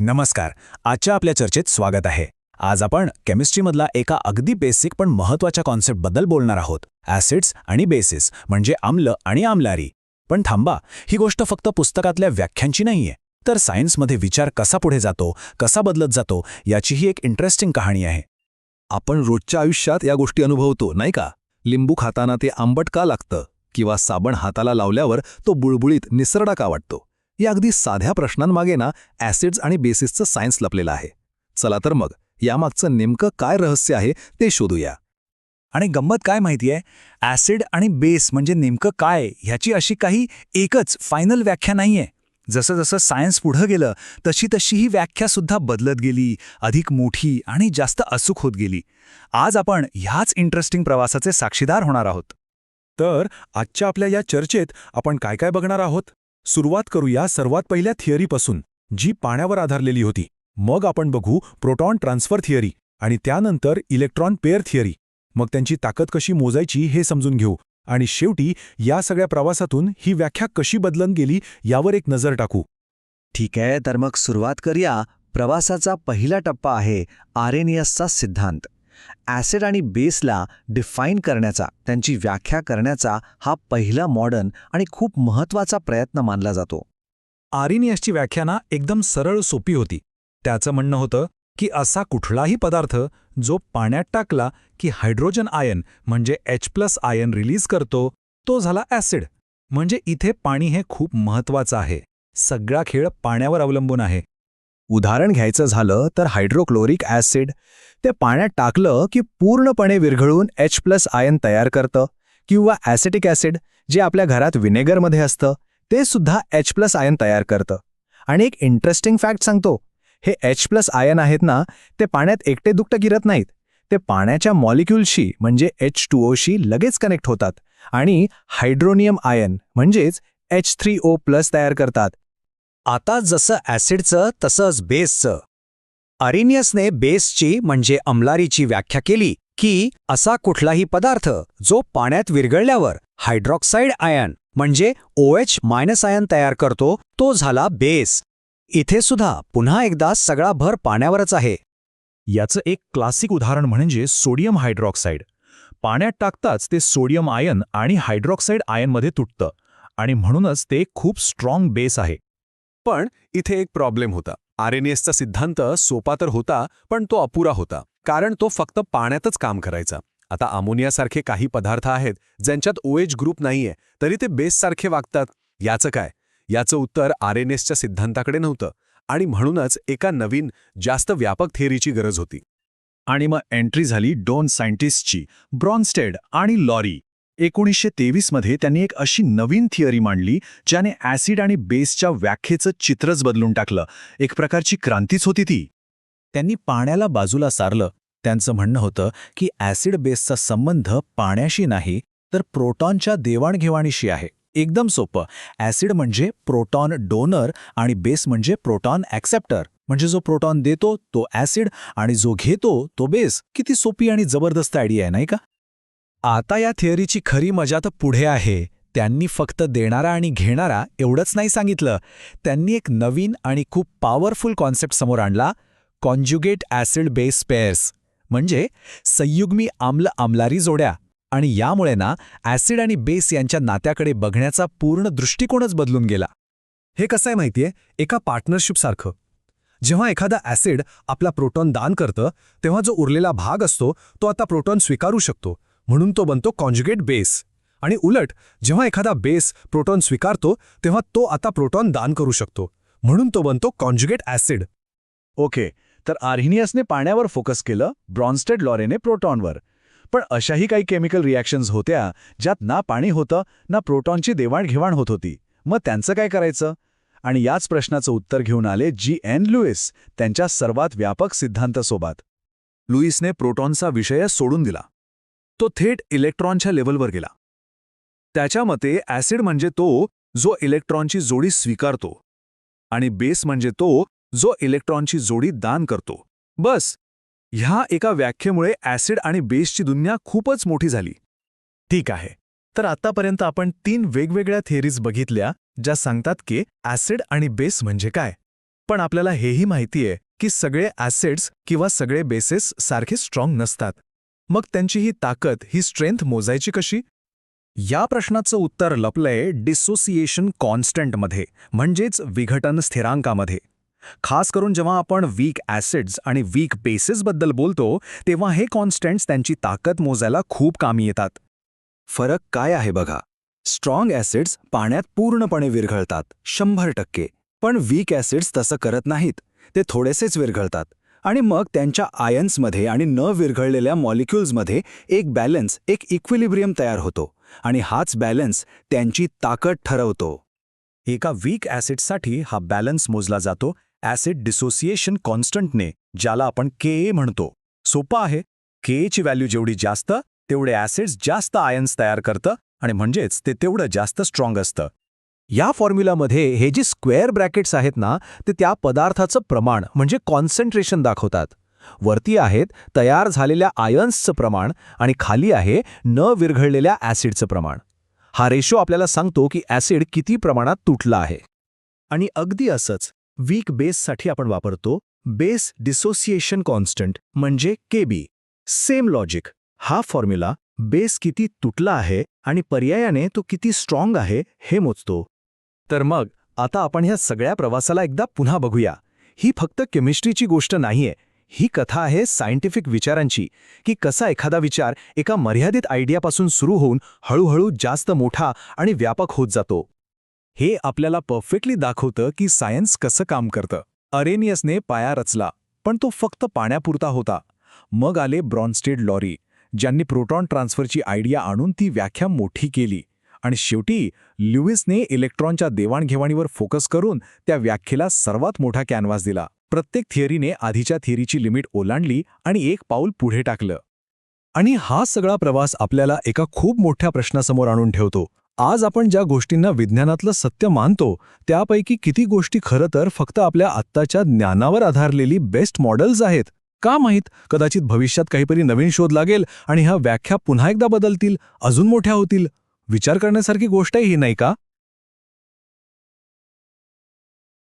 नमस्कार. आजच्या आपल्या चर्चेत स्वागत आहे. आज आपण केमिस्ट्रीमधला एका अगदी बेसिक पण महत्त्वाच्या कॉन्सेप्टबद्दल बोलणार आहोत. ॲसिड्स आणि बेसिस म्हणजे आम्ल आणि आमलारी. पण थांबा ही गोष्ट फक्त पुस्तकातल्या व्याख्यांची नाहीये. तर सायन्समध्ये विचार कसा पुढे जातो कसा बदलत जातो याचीही एक इंटरेस्टिंग कहाणी आहे. आपण रोजच्या आयुष्यात या गोष्टी अनुभवतो नाही का? लिंबू खाताना ते आंबट का लागतं? किंवा साबण हाताला लावल्यावर तो बुळबुळीत निसरडा का वाटतो? या अगदी साध्या प्रश्नांमागे ना ॲसिड्स आणि बेसिसचं सायन्स लपलेलं आहे. चला तर मग यामागचं नेमकं काय रहस्य आहे ते शोधूया. आणि गंमत काय माहितीये ॲसिड आणि बेस म्हणजे नेमकं काय? ह्याची अशी काही एकच फायनल व्याख्या नाहीये. जसं जसं सायन्स पुढं गेलं तशी तशी ही व्याख्यासुद्धा बदलत गेली अधिक मोठी आणि जास्त अचूक होत गेली. आज आपण ह्याच इंटरेस्टिंग प्रवासाचे साक्षीदार होणार आहोत. तर आजच्या आपल्या या चर्चेत आपण काय काय बघणार आहोत? सुरुवात करूया सर्वात पहिल्या थिअरीपासून जी पाण्यावर आधारलेली होती. मग आपण बघू प्रोटॉन ट्रान्सफर थिअरी आणि त्यानंतर इलेक्ट्रॉन पेअर थिअरी. मग त्यांची ताकद कशी मोजायची हे समजून घेऊ आणि शेवटी या सगळ्या प्रवासातून ही व्याख्या कशी बदलून गेली यावर एक नजर टाकू. ठीक आहे तर मग सुरुवात करूया. प्रवासाचा पहिला टप्पा आहे आरेनियसचा सिद्धांत. ॲसिड आणि बेसला डिफाईन करण्याचा त्यांची व्याख्या करण्याचा हा पहिला मॉडर्न आणि खूप महत्त्वाचा प्रयत्न मानला जातो. आरिनियसची व्याख्याना एकदम सरळ सोपी होती. त्याचं म्हणणं होतं की असा कुठलाही पदार्थ जो पाण्यात टाकला की हायड्रोजन आयन म्हणजे एच प्लस आयन रिलीज करतो तो झाला ॲसिड. म्हणजे इथे पाणी हे खूप महत्वाचं आहे. सगळा खेळ पाण्यावर अवलंबून आहे. उदाहरण घ्यायचं झालं तर हायड्रोक्लोरिक ॲसिड ते पाण्यात टाकलं की पूर्णपणे विरघळून एच प्लस आयन तयार करतं किंवा ॲसिटिक ॲसिड जे आपल्या घरात विनेगरमध्ये असतं ते सुद्धा एच प्लस आयन तयार करतं. आणि एक इंटरेस्टिंग फॅक्ट सांगतो. हे एच प्लस आयन आहेत ना ते पाण्यात एकटे दुकटं गिरत नाहीत. ते पाण्याच्या मॉलिक्युलशी म्हणजे एच टू ओशी लगेच कनेक्ट होतात. आणि हायड्रोनियम आयन म्हणजेच एच थ्री ओ प्लस तयार करतात. आता जसं ॲसिडचं तसंच बेसचं. अरिनियसने बेसची म्हणजे अमलारीची व्याख्या केली की असा कुठलाही पदार्थ जो पाण्यात विरघळल्यावर हायड्रॉक्साईड आयन म्हणजे ओएच मायनस आयन तयार करतो तो झाला बेस. इथे सुद्धा पुन्हा एकदा सगळा भर पाण्यावरच आहे. याचं एक क्लासिक उदाहरण म्हणजे सोडियम हायड्रॉक्साईड. पाण्यात टाकताच ते सोडियम आयन आणि हायड्रॉक्साईड आयनमध्ये तुटतं आणि म्हणूनच ते खूप स्ट्रॉंग बेस आहे. पण इथे एक प्रॉब्लेम होता. आरएनएसचा सिद्धांत सोपा तर होता पण तो अपुरा होता. कारण तो फक्त पाण्यातच काम करायचा. आता अमोनियासारखे काही पदार्थ आहेत ज्यांच्यात ओएच ग्रुप नाहीये तरी ते बेससारखे वागतात. याचं काय? याचं उत्तर आरएनएसच्या सिद्धांताकडे नव्हतं. आणि म्हणूनच एका नवीन जास्त व्यापक थेअरीची गरज होती. आणि मग एंट्री झाली डोन सायंटिस्टची ब्रॉन्स्टेड आणि लॉरी. एकोणीसशे तेवीसमध्ये त्यांनी एक अशी नवीन थिअरी मांडली ज्याने ॲसिड आणि बेसच्या व्याख्येचं चित्रच बदलून टाकलं. एक प्रकारची क्रांतीच होती ती. त्यांनी पाण्याला बाजूला सारलं. त्यांचं म्हणणं होतं की ॲसिड बेसचा संबंध पाण्याशी नाही तर प्रोटॉनच्या देवाणघेवाणीशी आहे. एकदम सोपं. ॲसिड म्हणजे प्रोटॉन डोनर आणि बेस म्हणजे प्रोटॉन ॲक्सेप्टर. म्हणजे जो प्रोटॉन देतो तो ॲसिड आणि जो घेतो तो बेस. किती सोपी आणि जबरदस्त आयडिया आहे नाही का? आता या थिअरीची खरी मजा तर पुढे आहे. त्यांनी फक्त देणारा आणि घेणारा एवढंच नाही सांगितलं. त्यांनी एक नवीन आणि खूप पॉवरफुल कॉन्सेप्ट समोर आणला. कॉन्ज्युगेट ॲसिड बेस पेअर्स म्हणजे संयुग्मी आम्ल आमलारी जोड्या. आणि यामुळे ना ॲसिड आणि बेस यांच्या नात्याकडे बघण्याचा पूर्ण दृष्टिकोनच बदलून गेला. हे कसं आहे माहितीये? एका पार्टनरशिपसारखं जेव्हा एखादा ॲसिड आपला प्रोटॉन दान करतं तेव्हा जो उरलेला भाग असतो तो आता प्रोटॉन स्वीकारू शकतो. म्हणून तो बनतो कॉन्ज्युगेट बेस. आणि उलट जेव्हा एखादा बेस प्रोटॉन स्वीकारतो तेव्हा तो आता प्रोटॉन दान करू शकतो. म्हणून तो बनतो कॉन्ज्युगेट ॲसिड. ओके तर आर्हिनियसने पाण्यावर फोकस केलं ब्रॉन्स्टेड लॉरेने प्रोटॉनवर. पण अशाही काही केमिकल रिॲक्शन्स होत्या ज्यात ना पाणी होतं ना प्रोटॉनची देवाणघेवाण होत होती. मग त्यांचं काय करायचं? आणि याच प्रश्नाचं उत्तर घेऊन आले जी. एन. लुईस त्यांच्या सर्वात व्यापक सिद्धांतासोबत. लुईसने प्रोटॉनचा विषय सोडून दिला. तो थेट इलेक्ट्रॉनच्या लेवलवर गेला. त्याच्या मते ॲसिड म्हणजे तो जो इलेक्ट्रॉनची जोडी स्वीकारतो. आणि बेस म्हणजे तो जो इलेक्ट्रॉनची जोडी दान करतो. बस ह्या एका व्याख्येमुळे ॲसिड आणि बेसची दुनिया खूपच मोठी झाली. ठीक आहे. तर आतापर्यंत आपण तीन वेगवेगळ्या थेरीज बघितल्या ज्या सांगतात की ॲसिड आणि बेस म्हणजे काय. पण आपल्याला हेही माहितीये की सगळे ॲसिड्स किंवा सगळे बेसेस सारखे स्ट्रॉंग नसतात. मग त्यांची ही ताकद ही स्ट्रेंथ मोजायची कशी? या प्रश्नाचं उत्तर लपलंय डिसोसिएशन कॉन्स्टंटमध्ये म्हणजेच विघटन स्थिरांकामध्ये. खास करून जेव्हा आपण वीक ॲसिड्स आणि वीक बेसेसबद्दल बोलतो तेव्हा हे कॉन्स्टंट्स त्यांची ताकद मोजायला खूप कामी येतात. फरक काय आहे बघा? स्ट्रॉंग ॲसिड्स पाण्यात पूर्णपणे विरघळतात शंभर टक्के. पण वीक ॲसिड्स तसं करत नाहीत ते थोडेसेच विरघळतात. आणि मग त्यांच्या आयन्समध्ये आणि न विरघळलेल्या मॉलिक्युल्समध्ये एक बॅलन्स एक इक्विलिब्रियम तयार होतो आणि हाच बॅलन्स त्यांची ताकद ठरवतो. एका वीक ॲसिडसाठी हा बॅलन्स मोजला जातो ॲसिड डिसोसिएशन कॉन्स्टंटने ज्याला आपण के ए म्हणतो. सोपं आहे. के ची व्हॅल्यू जेवढी जास्त तेवढे ॲसिड्स जास्त आयन्स तयार करतं आणि म्हणजेच ते तेवढं जास्त स्ट्रॉंग असतं. या फॉर्म्युलामध्ये हे जे स्क्वेअर ब्रॅकेट्स आहेत ना ते त्या पदार्थाचं प्रमाण म्हणजे कॉन्सन्ट्रेशन दाखवतात. वरती आहेत तयार झालेल्या आयन्सचं प्रमाण आणि खाली आहे न विरघळलेल्या ॲसिडचं प्रमाण. हा रेशो आपल्याला सांगतो की ॲसिड किती प्रमाणात तुटला आहे. आणि अगदी असंच वीक बेससाठी आपण वापरतो बेस डिसोसिएशन कॉन्स्टंट म्हणजे केबी सेम लॉजिक हा फॉर्म्युला बेस किती तुटला आहे आणि पर्यायाने तो किती स्ट्रॉंग आहे हे मोजतो. तर मग आता आपण ह्या सगळ्या प्रवासाला एकदा पुन्हा बघूया. ही फक्त केमिस्ट्रीची गोष्ट नाहीये. ही कथा आहे सायंटिफिक विचारांची की कसा एखादा विचार एका मर्यादित आयडियापासून सुरू होऊन हळूहळू जास्त मोठा आणि व्यापक होत जातो. हे आपल्याला परफेक्टली दाखवतं की सायन्स कसं काम करतं. अरेनियसने पाया रचला पण तो फक्त पाण्यापुरता होता. मग आले ब्रॉन्स्टेड लॉरी ज्यांनी प्रोटॉन ट्रान्सफरची आयडिया आणून ती व्याख्या मोठी केली. आणि शेवटी ल्युईसने इलेक्ट्रॉनच्या देवाणघेवाणीवर फोकस करून त्या व्याख्येला सर्वात मोठा कॅनव्हास दिला. प्रत्येक थिअरीने आधीच्या थिअरीची लिमिट ओलांडली आणि एक पाऊल पुढे टाकलं. आणि हा सगळा प्रवास आपल्याला एका खूप मोठ्या प्रश्नासमोर आणून ठेवतो. आज आपण ज्या गोष्टींना विज्ञानातलं सत्य मानतो त्यापैकी किती गोष्टी खरं तर फक्त आपल्या आत्ताच्या ज्ञानावर आधारलेली बेस्ट मॉडेल्स आहेत. का माहीत? कदाचित भविष्यात काहीतरी नवीन शोध लागेल आणि ह्या व्याख्या पुन्हा एकदा बदलतील अजून मोठ्या होतील. विचार करण्यासारखी गोष्ट ही नाही का?